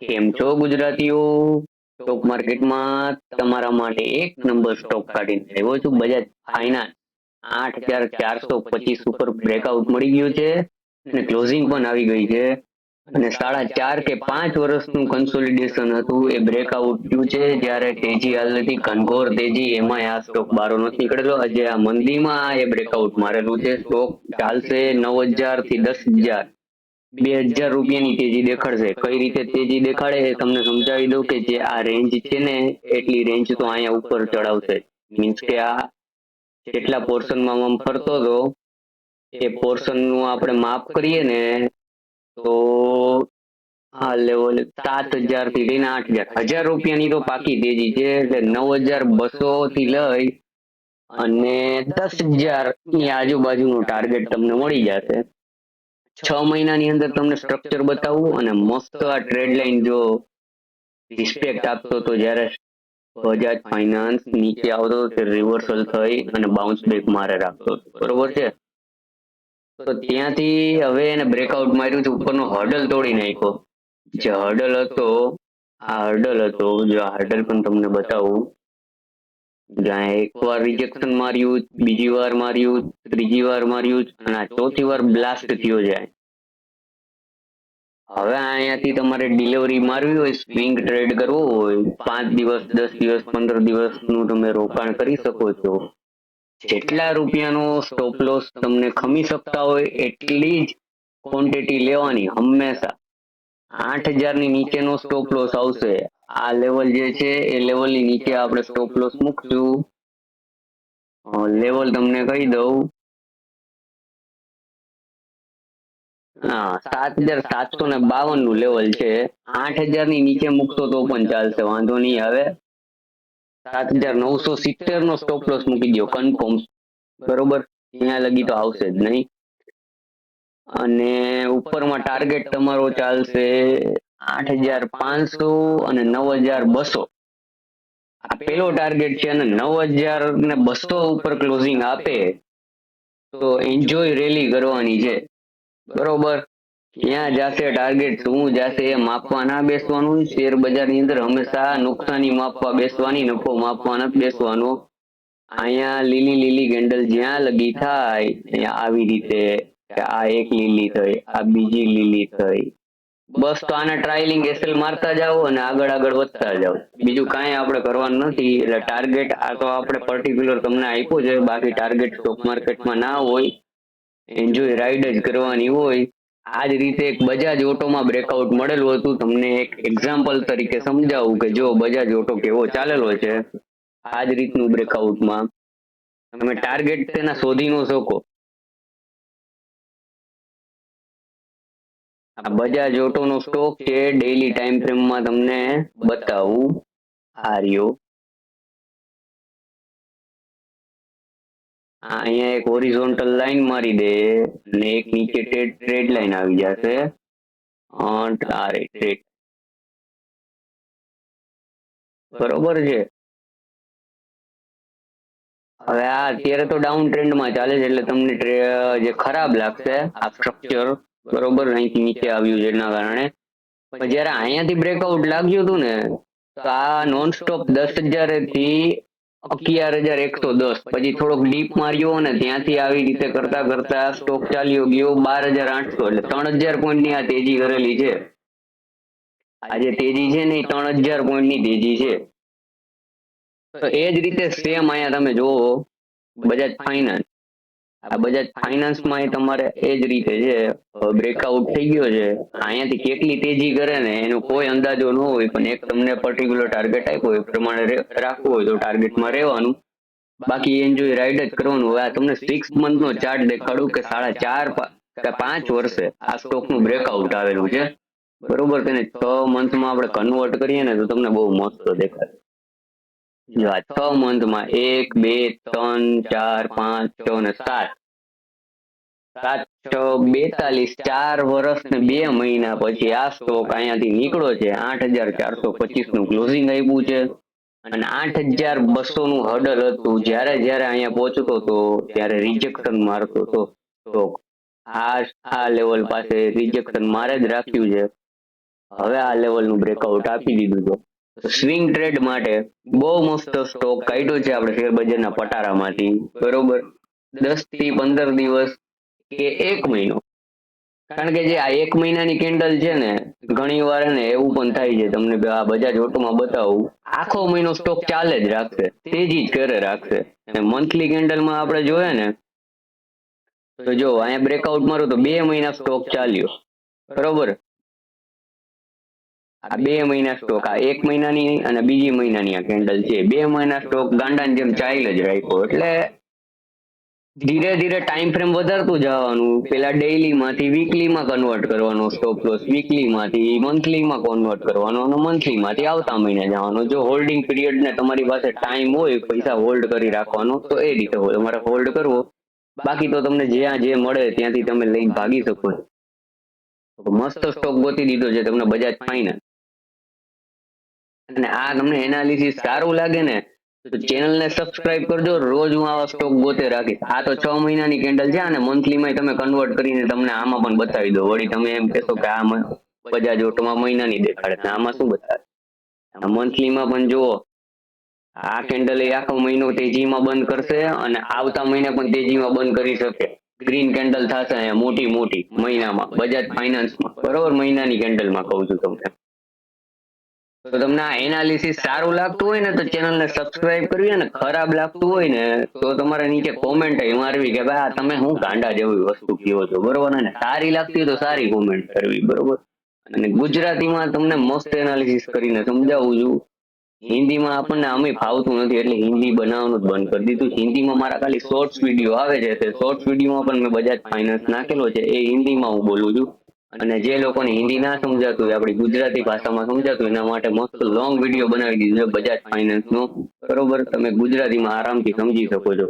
કેમ છો ગુજરાતીઓ? સ્ટોક માર્કેટમાં તમારા માટે એક નંબર સ્ટોક કાઢીને આવ્યો છું. બજાજ ફાઇનાન્સ આઠ હજાર ચારસો પચીસ ઉપર બ્રેકઆઉટ મળી ગયું છે અને ક્લોઝિંગ પણ આવી ગઈ છે. અને સાડા ચાર કે પાંચ વર્ષનું કન્સોલિડેશન હતું. એ બ્રેકઆઉટ થયું છે જ્યારે તેજી હાલ નથી. ઘનઘોર તેજી, એમાંય આ સ્ટોક બારો નથી નીકળેલો. આજે આ મંદીમાં એ બ્રેકઆઉટ મારેલું છે. સ્ટોક ચાલશે નવ હજારથી દસ હજાર. બે હજાર રૂપિયાની તેજી દેખાડશે. કઈ રીતે તેજી દેખાડે છે તમને સમજાવી દઉં કે જે આ રેન્જ છે ને, એટલી રેન્જ તો અહીંયા ઉપર ચડાવશે. મીન્સ કે આ જેટલા પોર્શનમાં આમ ફરતો હતો, એ પોર્શનનું આપણે માપ કરીએ ને, તો આ લેવલ સાત હજારથી લઈને આઠ હજાર. હજાર રૂપિયાની તો પાકી તેજી છે, એટલે નવ હજાર બસો થી લઈ અને દસ હજારની આજુબાજુનું ટાર્ગેટ તમને મળી જશે. છ મહિનાની અંદર તમને સ્ટ્રક્ચર બતાવવું અને મસ્ત આ ટ્રેડ લાઇન જો રિસ્પેક્ટ આપતો તો જ્યારે બજાજ ફાઇનાન્સ નીચે આવતો તે રિવર્સલ થઈ અને બાઉન્સ બેક મારે રાખતો. બરોબર છે? તો ત્યાંથી હવે એને બ્રેકઆઉટ માર્યું છે ઉપરનો હર્ડલ તોડી નાખ્યો. જે હર્ડલ હતો, આ હર્ડલ હતો, જો આ હર્ડલ પણ તમને બતાવું. જ્યાં એક વાર રિજેક્શન માર્યું, બીજી વાર માર્યું, ત્રીજી વાર માર્યું અને ચોથી વાર બ્લાસ્ટ થયો જાય. હવે અહીંયાથી તમારે ડિલિવરી મારવી હોય સ્વિંગ ટ્રેડ કરવો હોય, પાંચ દિવસ, દસ દિવસ, પંદર દિવસનું તમે રોકાણ કરી શકો છો. જેટલા રૂપિયાનો સ્ટોપ લોસ તમને ખમી શકતા હોય, એટલી જ ક્વોન્ટિટી લેવાની હંમેશા. આઠ હજારની નીચેનો સ્ટોપ લોસ આવશે. આ લેવલ જે છે, એ લેવલની નીચે આપણે સ્ટોપ લોસ મૂકશું. લેવલ તમને કહી દઉં. સાત હજાર સાતસો ને બાવનનું લેવલ છે. આઠ હજારની નીચે મૂકશો તો પણ ચાલશે, વાંધો નહીં આવે. સાત હજાર નવસો સિત્તેર નો સ્ટોપ લોસ મૂકી દો કન્ફર્મ બરોબર? ત્યાં લગી તો આવશે જ નહીં. અને ઉપરમાં ટાર્ગેટ તમારો ચાલશે આઠ હજાર પાંચસો અને નવ હજાર બસો. આ પેલો ટાર્ગેટ છે અને નવ હજાર ને બસો ઉપર ક્લોઝિંગ આપે તો એન્જોય રેલી કરવાની છે. બરોબર? ક્યાં જાશે ટાર્ગેટ શું જાશે એ માપવા ના બેસવાનું, શેર બજારની અંદર હંમેશા નુકસાની માપવા બેસવાની, નફો માપવા નથી બેસવાનો. અહીંયા લીલી લીલી કેન્ડલ જ્યાં લગી થાય, ત્યાં આવી રીતે આ એક લીલી થઈ, આ બીજી લીલી થઈ. બસ તો આના ટ્રાયલિંગ એસએલ મારતા જાઓ અને આગળ આગળ વધતા જાઓ. બીજું કાંઈ આપણે કરવાનું નથી. એટલે ટાર્ગેટ આ તો આપણે પર્ટિક્યુલર તમને આપ્યો છે. બાકી ટાર્ગેટ સ્ટોક માર્કેટમાં ના હોય. એન્જોય રાઈડ જ કરવાની હોય. આ જ રીતે એક બજાજ ઓટોમાં બ્રેકઆઉટ મળેલું હતું. તમને એક એક્ઝામ્પલ તરીકે સમજાવું કે જો બજાજ ઓટો કેવો ચાલેલો છે. આ જ રીતનું બ્રેકઆઉટમાં તમે ટાર્ગેટ તેના શોધી ન શકો. આ બજાજ ઓટોનો સ્ટોક છે. ડેઈલી ટાઈમ ફ્રેમમાં તમને બતાવું. આ અહીંયા એક હોરિઝોન્ટલ લાઈન મારી દે અને એક નીચે ટ્રેડ લાઈન આવી જશે. ટ્રેડ બરોબર છે? હવે આ અત્યારે તો ડાઉન ટ્રેન્ડમાં ચાલે છે એટલે તમને જે ખરાબ લાગશે, આ સ્ટ્રક્ચર બરોબર, અહીંથી નીચે આવ્યું એના કારણે. પણ જ્યારે અહીંયાથી બ્રેકઆઉટ લાગ્યું હતું ને, તો આ નોન સ્ટોપ દસ હજારથી અગિયાર હજાર એકસો દસ. પછી થોડોક ડીપ માર્યો અને ત્યાંથી આવી રીતે કરતા કરતા સ્ટોક ચાલ્યો ગયો બાર હજાર આઠસો. એટલે ત્રણ હજાર પોઈન્ટની આ તેજી કરેલી છે. આજે તેજી છે ને એ ત્રણ હજાર પોઈન્ટની તેજી છે. તો એ જ રીતે સેમ અહીંયા તમે જોવો બજાજ ફાઇનાન્સ. આ બજાજ ફાઇનાન્સમાં તમારે એ જ રીતે છે બ્રેકઆઉટ થઈ ગયો છે. અહીંયાથી કેટલી તેજી કરે ને, એનો કોઈ અંદાજો ન હોય, પણ એક તમને પર્ટિક્યુલર ટાર્ગેટ આપ્યો એ પ્રમાણે રાખવું હોય તો ટાર્ગેટમાં રહેવાનું. બાકી એન્જોય રાઈડ જ કરવાનું. હોય આ તમને સિક્સ મંથ નો ચાર્ટ દેખાડું કે સાડા ચાર પાંચ વર્ષે આ સ્ટોકનું બ્રેકઆઉટ આવેલું છે. બરોબર તેને છ મંથમાં આપણે કન્વર્ટ કરીએ ને તો તમને બહુ મસ્ત દેખાય જો છ મંથમાં એક, બે, ત્રણ, ચાર, પાંચ, છ ને સાત. સાત, છ, બેતાલીસ, ચાર વર્ષ ને બે મહિના પછી આ સ્ટોક અહીંયાથી નીકળો છે. આઠ હજાર ચારસો પચીસનું ક્લોઝિંગ આપ્યું છે. અને આઠ હજાર બસો નું હર્ડલ હતું. જ્યારે જ્યારે અહીંયા પહોંચતો હતો, ત્યારે રિજેક્શન મારતો હતો. સ્ટોક આ આ લેવલ પાસે રિજેક્શન મારે જ રાખ્યું છે. હવે આ લેવલનું બ્રેકઆઉટ આપી દીધું છે. સ્વિંગ ટ્રેડ માટે બહુ મસ્ત સ્ટોક કાઢ્યો છે આપણે શેર બજારના પટારામાંથી. બરોબર? દસથી પંદર દિવસ કે એક મહિનો. કારણ કે જે આ એક મહિનાની કેન્ડલ છે ને, ઘણી વાર ને એવું પણ થાય છે. તમને આ બજાજ ઓટોમાં બતાવું. આખો મહિનો સ્ટોક ચાલે જ રાખશે. તેજી જ કરે રાખશે. અને મંથલી કેન્ડલમાં આપણે જોઈએ ને, તો જો અહીંયા બ્રેકઆઉટ મારું તો બે મહિના સ્ટોક ચાલ્યો. બરોબર? આ બે મહિના સ્ટોક આ એક મહિનાની અને બીજી મહિનાની આ કેન્ડલ છે. બે મહિના સ્ટોક ગાંડાની જેમ ચાઇલ જ રાખ્યો. એટલે ધીરે ધીરે ટાઈમ ફ્રેમ વધારતું જવાનું. પેલા ડેઈલી માંથી વીકલી માં કન્વર્ટ કરવાનો સ્ટોપ લોસ વીકલી માંથી મંથલી માં કન્વર્ટ કરવાનો અને મંથલી માંથી આવતા મહિને જવાનો. જો હોલ્ડિંગ પીરિયડ ને તમારી પાસે ટાઈમ હોય, પૈસા હોલ્ડ કરી રાખવાનો, તો એ રીતે હોય તમારે હોલ્ડ કરવો. બાકી તો તમને જ્યાં જે મળે ત્યાંથી તમે લઈને ભાગી શકો મસ્ત સ્ટોક ગોતી દીધો છે, તમને બજાજ ફાઇનાન્સ અને આ તમને એનાલિસિસ સારું લાગે ને, તો ચેનલને સબસ્ક્રાઇબ કરજો. રોજ હું આવા સ્ટોક ગોતે રાખીશ. આ તો છ મહિનાની કેન્ડલ છે અને મંથલીમાં તમે કન્વર્ટ કરીને તમને આમાં પણ બતાવી દો વળી તમે એમ કહેશો કે આ બજાજ ઓટોમાં મહિનાની દેખાડે. આમાં શું બતાવે? મંથલીમાં પણ જુઓ, આ કેન્ડલ એ આખો મહિનો તેજીમાં બંધ કરશે અને આવતા મહિને પણ તેજીમાં બંધ કરી શકે. ગ્રીન કેન્ડલ થશે મોટી મોટી મહિનામાં. બજાજ ફાઇનાન્સમાં બરોબર? મહિનાની કેન્ડલમાં કહું છું તમને. તો તમને આ એનાલિસિસ સારું લાગતું હોય ને તો ચેનલને સબસ્ક્રાઇબ કરવી અને ખરાબ લાગતું હોય ને તો તમારે નીચે કોમેન્ટ મારવી કે ભાઈ તમે હું ગાંડા જેવી વસ્તુ કહો છો? બરોબર? ને સારી લાગતી હોય તો સારી કોમેન્ટ કરવી, બરોબર? અને ગુજરાતીમાં તમને મસ્ત એનાલિસિસ કરીને સમજાવું છું. હિન્દીમાં આપણને અમે ફાવતું નથી એટલે હિન્દી બનાવવાનું બંધ કરી દીધું. હિન્દીમાં મારા ખાલી શોર્ટ્સ વીડિયો આવે છે. તે શોર્ટ્સ વિડીયોમાં પણ મેં બજાજ ફાઇનાન્સ નાખેલો છે. એ હિન્દીમાં હું બોલું છું. અને જે લોકોને હિન્દી ના સમજાતું હોય, આપણી ગુજરાતી ભાષામાં સમજાતું એના માટે મસ્ત લોંગ વીડિયો બનાવી દીધો બજાજ ફાઇનાન્સ નો. બરોબર? તમે ગુજરાતીમાં આરામથી સમજી શકો છો.